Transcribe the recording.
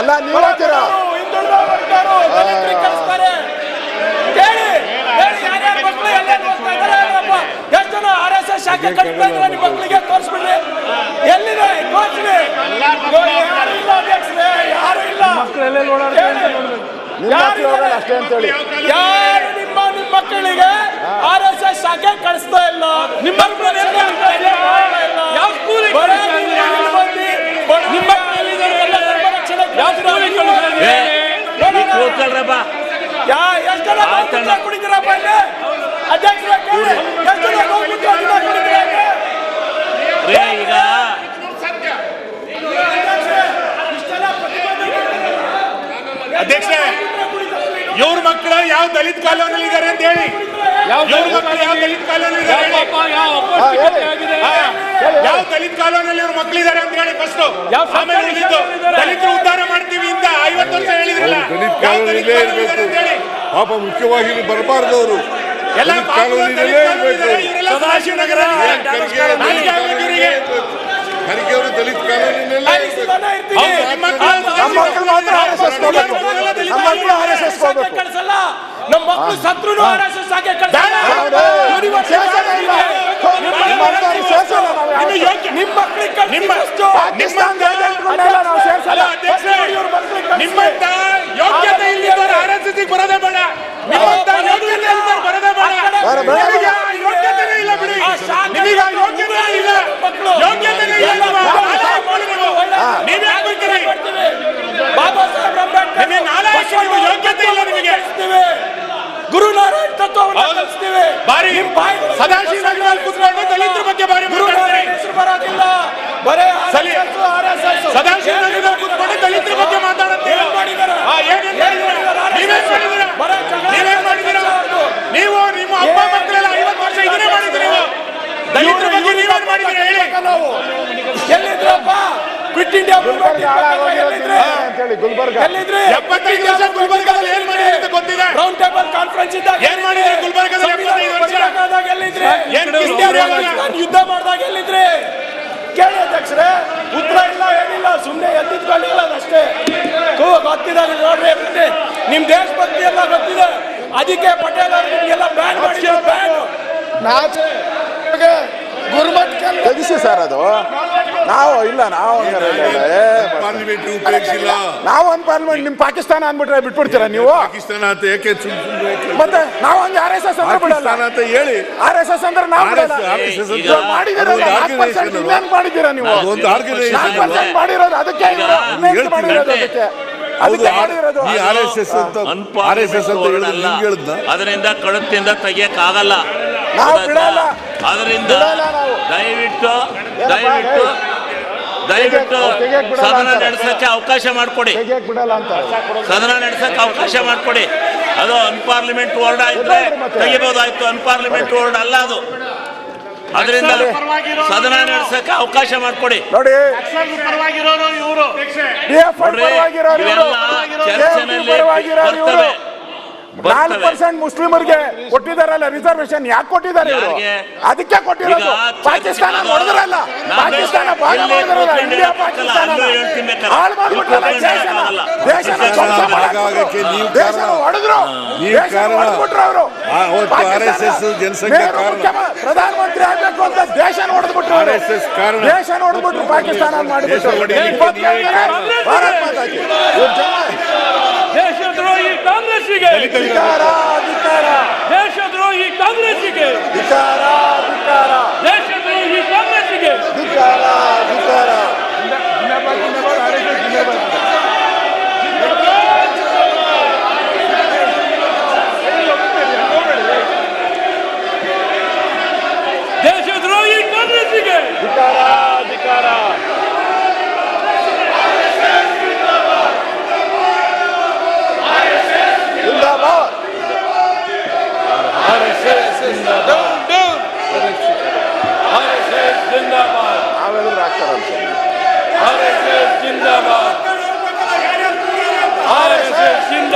ಎಲ್ಲ ನೀವು ಹಾಕ್ತೀರಾ ಹಿಂದುಳಿದ ವರ್ಗದವರು, ದಲಿತರಿಗೆ ಕಳಿಸ್ತಾರೆ. ಹೇಳಿ ಯಾರ್ಯಾರ ಮಕ್ಳು ಎಲ್ಲೆಲ್ಲಿ ಹೋಗ್ತಾ ಇದ್ದಾರೆ ಹೇಳಪ್ಪ. ಎಷ್ಟ್ ಜನ RSS ಶಾಖೆ ಕಳಿಸ್ತಾ ಇದ್ದಾರೆ ನಿಮ್ಮ ಮಕ್ಕಳಿಗೆ ತೋರಿಸ್ಬಿಡ್ರಿ. ಎಲ್ಲಿದೆ? ತೋರಿಸ್ರಿ ಯಾರು ಇಲ್ಲ ಅಧ್ಯಕ್ಷರೇ ಯಾರು ಇಲ್ಲ. ಅಷ್ಟೇ ಅಂತೇಳಿ. ಯಾರು ನಿಮ್ಮ ನಿಮ್ಮ ಮಕ್ಕಳಿಗೆ ಆರ್ ಎಸ್ ಎಸ್ ಶಾಖೆ ಕಳಿಸ್ತಾ ಇಲ್ಲ? ನಿಮ್ಮ ಯಾವ ಸ್ಕೂಲಿಗೆ ಕುಡಿತೀರಪ್ಪ ಇಲ್ಲಿ ಅಧ್ಯಕ್ಷರೇ ಕೇಳಿ ಎಷ್ಟು ಜನ ಗೋಮೂತ್ರ ಕುಡಿತೀರ ಇಲ್ಲಿ? ರೇ ಈಗ ಅಧ್ಯಕ್ಷರೇ, ಇಷ್ಟೆಲ್ಲ ಪ್ರತಿಭಟನೆ ಅಧ್ಯಕ್ಷರೇ ಇವ್ರ ಮಕ್ಕಳು ಯಾವ ದಲಿತ ಕಾಲೋನಲ್ಲಿ ಇದ್ದಾರೆ ಅಂತ ಹೇಳಿ. ಇವ್ರ ಮಕ್ಕಳು ಯಾವ ದಲಿತ ಕಾಲೋನಲ್ಲಿ ಇದ್ದಾರೆ ಹೇಳಿ. ಹಾ, ಯಾವ ದಲಿತ ಕಾಲೋನಲ್ಲಿ ಇವ್ರ ಮಕ್ಕಳಿದ್ದಾರೆ ಅಂತ ಹೇಳಿ ಫಸ್ಟ್ ಆಮೇಲೆ ಉಳಿದಿದ್ದು ದಲಿತರು ಉದ್ಧಾರ ಮಾಡ್ತೀವಿ ಅಂತ ಐವತ್ತು ವರ್ಷ ಹೇಳಿದ್ರಲ್ಲ. ಯಾವ ದಲಿತ ಇದ್ದಾರೆ ಅಂತ ಹೇಳಿ. ಪಾಪ ಮುಖ್ಯವಾಗಿ ಬರಬಾರ್ದು ಅವರು ಸದಾಶಿವನಗರ. ಖರ್ಗೆ ಅವರು ದಲಿತ ನಿಮ್ಮ ಮಕ್ಕಳು ನಮ್ಮ ಮಾತ್ರ ಆರ್ ಎಸ್ ಎಸ್ ಹೋಗ್ಬೇಕು. ನಮ್ಮ ಮಕ್ಕಳು ಆರ್ ಎಸ್ ಎಸ್ ಹೋಗ್ಬೇಕು ಕಳ್ಸಲ್ಲ ನಮ್ಮ ಮಕ್ಕಳು ಸತ್ರು ಆರ್ ಎಸ್ ಎಸ್ ಹಾಗೆ ಕಳ್ಸಲ್ಲ ಹೌದು. ಸೇರ್ಸಲ್ಲ ಇಲ್ಲ. ನಿಮ್ಮ ಅಂಥವ್ರಿಗೆ ಸೇರ್ಸಲ್ಲ ನಾವು ಯಾವತ್ತೂ. ನಿಮಗೆ ಯೋಗ್ಯ ನಿಮ್ಮ ಮಕ್ಕಳಿಗೆ ಕಳ್ಸಿ ನಿಮ್ಮ- ಫಸ್ಟು. ಪಾಕಿಸ್ತಾನದ ಏಜೆಂಟ್ಗಳನ್ನೆಲ್ಲ ನಾವು ಸೇರ್ಸಲ್ಲ ಅಲ್ಲ, ಅಧ್ಯಕ್ಷರೇ, ಇವ್ರ ಮಕ್ಕಳಿಗೆ ಕಳ್ಸಿ. ನಿಮ್ಮಂತ ಯೋಗ್ಯತೆ ಇಲ್ಲಿದ್ದವ್ರು ಆರ್ ಎಸ್ ಎಸ್ ಬರೋದೇ ಬೇಡ ನಿಮ್ಮಂತ ಯೋಗ್ಯತೆ ಇಲ್ಲಿದ್ದವ್ರು ಬರೋದೇ ಬೇಡ ಬೇಡ, ಬೇಡ. ನಿಮಗೆ ಆ ಯೋಗ್ಯತೆನೇ ಇಲ್ಲ ಬಿಡಿ. ನಿಮಗೆ ಯೋಗ್ಯತೆ ಇಲ್ಲ. ಮಕ್ಕಳು. ಯೋಗ್ಯತೆನೇ ಇಲ್ಲ ನೀವು. ಹಾಕ್ಬೇಕ್ರಿ ಬಾಬಾ ಸಾಹೇಬ್ ಅಂಬೇಡ್ಕರ್ ನಿಮಗೆ ನಾಲ್ಕು ಯೋಗ್ಯತೆ ಇಲ್ಲ ನಿಮಗೆ. ಗುರುನಾರಾಯಣ್ ತತ್ವವನ್ನು. ಕಲಿಸ್ತೀವಿ. ಬಾರಿ. ನಿಮ್ ಬಾಯಿ ಸದಾಶಿವನಗರದಲ್ಲಿ ಕುತ್ಕೊಂಡು ದಲಿತರ ಬಗ್ಗೆ ಬಾರಿ ಮಾತಾಡ್ತಾರೆ ಗುರುನಾರಾಯಣ್ ಹೆಸರು ಬರೋದಿಲ್ಲ ಬರೇ ಸಲಿ. RSS. ಸದಾಶಿವನಗರದಲ್ಲಿ ಕುತ್ಕೊಂಡು ದಲಿತರ ಬಗ್ಗೆ ಮಾತಾಡುತ್ತೀರಾ ಏನ್ ಮಾಡಿದಾರೆ? ಹಾ, ಏನೇನ್ ಮಾಡಿದಾರೆ? ನೀವೇನ್ ಮಾಡಿದಿರ ಬರೇ ಜಗಳ ನೀವೇನ್ ಮಾಡಿದಿರ ನೀವು ನಿಮ್ಮ ಅಪ್ಪ ಮಕ್ಕಳೆಲ್ಲ ಐವತ್ತು ವರ್ಷ ಇದನ್ನೇ ಮಾಡಿದ್ರಿ ನೀವು ದಲಿತರ ಬಗ್ಗೆ ನೀವೇನ್ ಮಾಡಿದಿರ ಹೇಳಿ ನಾವು ಎಲ್ಲಿದ್ರಪ್ಪ ಕ್ವಿಟ್ ಇಂಡಿಯಾ ಗುಲ್ಬರ್ಗ ಹಾಳಾಗೋಗಿರೋದು ಅಂತೇಳಿ ಗುಲ್ಬರ್ಗ. ಎಲ್ಲಿದ್ರಿ? ಎಪ್ಪತ್ತೈದು ವರ್ಷ ಗುಲ್ಬರ್ಗದಲ್ಲಿ ಏನ್ ಮಾಡಿದ್ರಿ ಅಂತ ಗೊತ್ತಿದೆ? ರೌಂಡ್ ಟೇಬಲ್ ಕಾನ್ಫರೆನ್ಸ್ ಇದ್ದಾಗ ಏನ್ ಮಾಡಿದ್ರಿ ಗುಲ್ಬರ್ಗದಲ್ಲಿ ಎಪ್ಪತ್ತೈದು ವರ್ಷ? ಎಲ್ಲಿದ್ರಿ? ಏನ್ ಇಂಡಿಯಾ ಯುದ್ಧ ಮಾಡಿದಾಗ ಎಲ್ಲಿದ್ರಿ? ಕೇಳಿ ಅಧ್ಯಕ್ಷರೇ ಉತ್ತರ ಇಲ್ಲ ಏನಿಲ್ಲ ಸುಮ್ಮನೆ ಎದ್ದಿದ್ಕೊಂಡಿಲ್ಲ ಅಷ್ಟೇ ಕೂ ಗೊತ್ತಿದಾಗ ನೋಡ್ರಿ ನಿಮ್ಮ ನಿಮ್ ದೇಶಭಕ್ತಿ ಎಲ್ಲ ಗೊತ್ತಿದೆ. ಅದಕ್ಕೆ ಪಟೇಲ್ ಅವರು ನಿಮ್ಗೆಲ್ಲ ಬ್ಯಾನ್ ಮಾಡಿ ಬ್ಯಾನ್ ನಾಚೆ. ತೆಗಿಸಿ ಸರ್ ಅದು. ನಾವು ಇಲ್ಲ ನಾವು ನಾವು ಒಂದು ಪಾರ್ಲಿಮೆಂಟ್ ನಿಮ್ ಪಾಕಿಸ್ತಾನ ಅಂದ್ಬಿಟ್ರೆ ಬಿಟ್ಬಿಡ್ತೀರಾ ನೀವು? ಪಾಕಿಸ್ತಾನ ಅಂತ ಏಕೆ ಮತ್ತೆ ನಾವು ಹಂಗೆ ಆರ್ ಎಸ್ ಎಸ್ ಅಂದ್ರೆ ಬಿಡಲ್ಲ. ಪಾಕಿಸ್ತಾನ ಅಂತ ಹೇಳಿ. ಆರ್ ಎಸ್ ಎಸ್ ಅಂದ್ರೆ ನಾವು ಮಾಡಿದಿರಲ್ಲ ನಾಲ್ಕು ಪರ್ಸೆಂಟ್ organization ಮಾಡಿದ್ದೀರಾ ನೀವು? ನಾಲ್ಕು? ಪರ್ಸೆಂಟ್ ಮಾಡಿರೋದು ಅದಕ್ಕೆ ಇನ್ನೇನ್ ಅದಕ್ಕೆ. ಈ ಆರ್ ಎಸ್ ಎಸ್ ಅಂತ ಆರ್ ಎಸ್ ಎಸ್ ಅಂತ ಹೇಳಿದ್ನ? ಅದರಿಂದ ಕಳುತ್ತಿಂದ ತೆಗಿಯಕ್ ಆಗಲ್ಲ ಅದರಿಂದ ದಯವಿಟ್ಟು ದಯವಿಟ್ಟು ದಯವಿಟ್ಟು ಸದನ. ನಡೆಸಕ್ಕೆ ಅವಕಾಶ ಮಾಡಿಕೊಡಿ. ತೆಗಿಯಕ್ ಬಿಡಲ್ಲ ಅಂತ ಸದನ ನಡೆಸಕ್ಕೆ ಅವಕಾಶ ಮಾಡಿಕೊಡಿ. ಅದು ಅನ್ಪಾರ್ಲಿಮೆಂಟ್ ವರ್ಡ್ ಆಯ್ತು ತೆಗಿಬೋದಾಯ್ತು. ಅನ್ಪಾರ್ಲಿಮೆಂಟ್ ವರ್ಡ್ ಅಲ್ಲ ಅದು. ಅದರಿಂದ ಸದನ ನಡೆಸಕ್ಕೆ ಅವಕಾಶ ಮಾಡಿಕೊಡಿ. ನೋಡಿ. ಪರವಾಗಿರೋರು ಇವರು. ಡಿ ಪರವಾಗಿರೋರು ಇವೆಲ್ಲ ಚರ್ಚೆನಲ್ಲಿ ಬರ್ತವೆ. ನಾಲ್ಕು ಪರ್ಸೆಂಟ್ ಮುಸ್ಲಿಮರಿಗೆ ಕೊಟ್ಟಿದಾರಲ್ಲ ರಿಸರ್ವೇಶನ್ ಯಾಕೆ ಕೊಟ್ಟಿದ್ದಾರೆ ಇವರು? ಅದಕ್ಕೆ ಕೊಟ್ಟಿರೋದು ಪಾಕಿಸ್ತಾನ ನೋಡಿದ್ರಲ್ಲ ಹೊಡೆದ್ರಲ್ಲ ಪಾಕಿಸ್ತಾನ ಭಾಗ ಮಾಡಿದ್ರಲ್ಲ ಇಂಡಿಯಾ ಪಾಕಿಸ್ತಾನ. ಹಾಳು ಮಾಡ್ಬಿಟ್ರಲ್ಲ ದೇಶನ ದೇಶನ. ಧ್ವಂಸ ದೇಶನ. ಹೊಡೆದ್ರು ದೇಶನ. ಹೊಡೆದ್ಬಿಟ್ರು ಅವರು. ಪ್ರಧಾನಮಂತ್ರಿ ಆಗ್ಬೇಕು ಅಂತ ದೇಶ ನೋಡಿದ್ಬಿಟ್ರು ದೇಶ ನೋಡಿದ್ಬಿಟ್ರು ಕಾರಣ. ದೇಶನ ಹೊಡೆದ್ಬಿಟ್ರು ಪಾಕಿಸ್ತಾನ ಮಾಡಿಬಿಟ್ರು ಭಾರತ ಹೊಡೆಯಲಿಕ್ಕೆ ಇಪ್ಪತ್ತೇಳು ನೀವೇ ಜನ ಭಾರತ್ ಮಾತಾ ಕಿ. ಇವ್ರು ಜನ ದೇಶದ್ರೋಹಿ ಕಾಂಗ್ರೆಸ್ಸಿಗೆ. ಅಧಿಕಾರ ಅಧಿಕಾರ ದೇಶದ್ರೋಹಿ ಕಾಂಗ್ರೆಸ್ಸಿಗೆ. ಅಧಿಕಾರ Dön dön. Hareket zindabad. Ağabeyim raktaram seni. Hareket zindabad. Hareket zindabad.